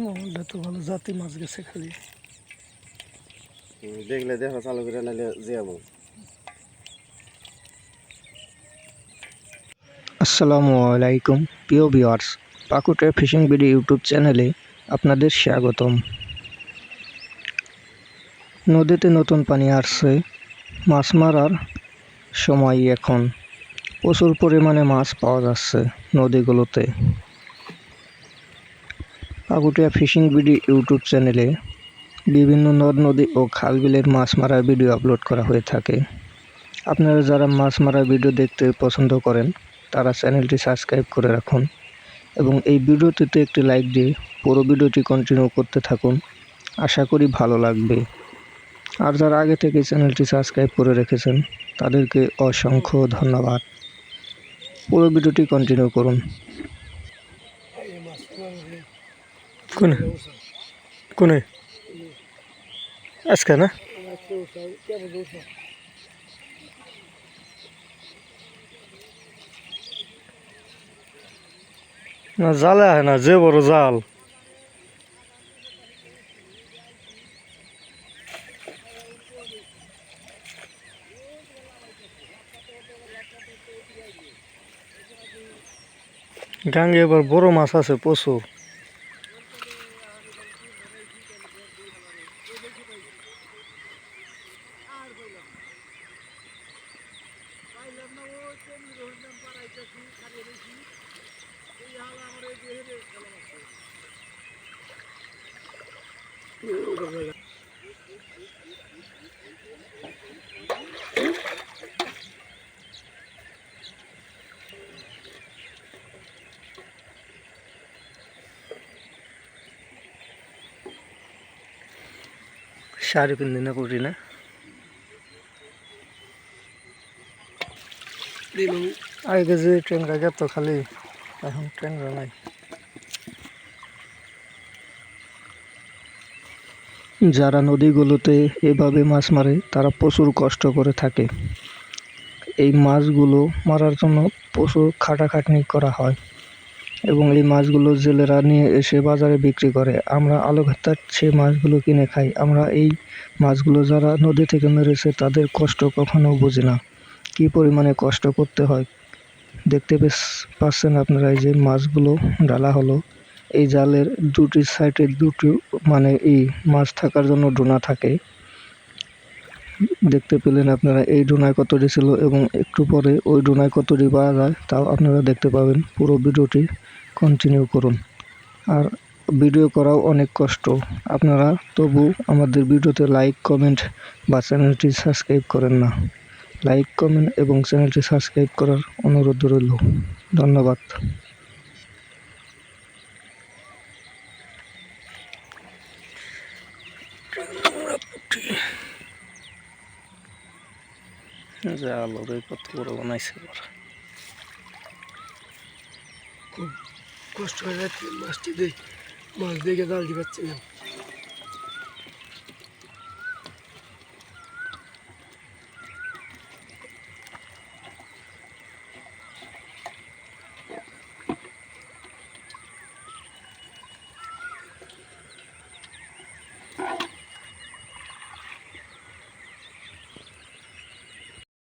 ওটা তো ভালো জাতি মাছ গেছে খালি। দেখলে দেখো চালু করে নাহলে যাব আসসালামু আলাইকুম প্রিয় viewers Pakute fishing BD YouTube চ্যানেলে আপনাদের স্বাগতম। নদীতে নতুন পানি আসছে মাছ মারার সময় এখন। প্রচুর পরিমাণে মাছ পাওয়া যাচ্ছে নদীগুলোতে। পাকুটিয়া ফিশিং ভিডিও ইউটিউব চ্যানেলে বিভিন্ন নদ, নদী ও খাল বিলের মাছ মারার ভিডিও আপলোড করা হয়ে থাকে। আপনারা যারা মাছ মারার ভিডিও দেখতে পছন্দ করেন, তারা চ্যানেলটি সাবস্ক্রাইব করে রাখুন এবং এই ভিডিওটিতে একটি লাইক দিয়ে পুরো ভিডিওটি কন্টিনিউ করতে থাকুন। আশা করি ভালো লাগবে। আর যারা আগে থেকে চ্যানেলটি সাবস্ক্রাইব করে রেখেছেন, তাদেরকে অসংখ্য ধন্যবাদ। পুরো ভিডিওটি কন্টিনিউ করুন। কোনে কোনে আজকে না না জালে হয় না যে বড় জাল গাঙ্গে এবার বড় মাছ আছে প্রচুর শাড়ি পিন্ধি না পড়ি না? আগে যে ট্রেন গাড়ি তো খালি, এখন ট্রেন নাই। যারা নদীগুলোতে এভাবে মাছ মারে, তারা প্রচুর কষ্ট করে থাকে। এই মাছগুলো মারার জন্য প্রচুর খাটাখাটনি করা হয়। এবং এই মাছগুলো জেলেরা নিয়ে এসে বাজারে বিক্রি করে। আমরা আলো ঘাতার সেই মাছগুলো কিনে খাই। আমরা এই মাছগুলো যারা নদী থেকে মেরেছে, তাদের কষ্ট কখনো বুঝি না। কী পরিমাণে কষ্ট করতে হয়? দেখতে পাচ্ছেন আপনারা এই যে মাছগুলো ডালা হলো। এই জালের দুটি সাইডে দুটি মানে এই মাছ থাকার জন্য ডোনা থাকে। দেখতে পেলেন আপনারা এই ডোনায় কতটি ছিল এবং একটু পরে ওই ডোনায় কতটি পাওয়া যায় তাও আপনারা দেখতে পাবেন। পুরো ভিডিওটি কন্টিনিউ করুন। আর ভিডিও করাও অনেক কষ্ট। আপনারা তবু আমাদের ভিডিওতে লাইক কমেন্ট বা চ্যানেলটি সাবস্ক্রাইব করেন না। লাইক, কমেন্ট এবং চ্যানেলটি সাবস্ক্রাইব করার অনুরোধ রইল। ধন্যবাদ। জাল ওরে কত বড় বানাইছে খুব কষ্ট করে মাছটি দিই, মাছ দিতে পারছি না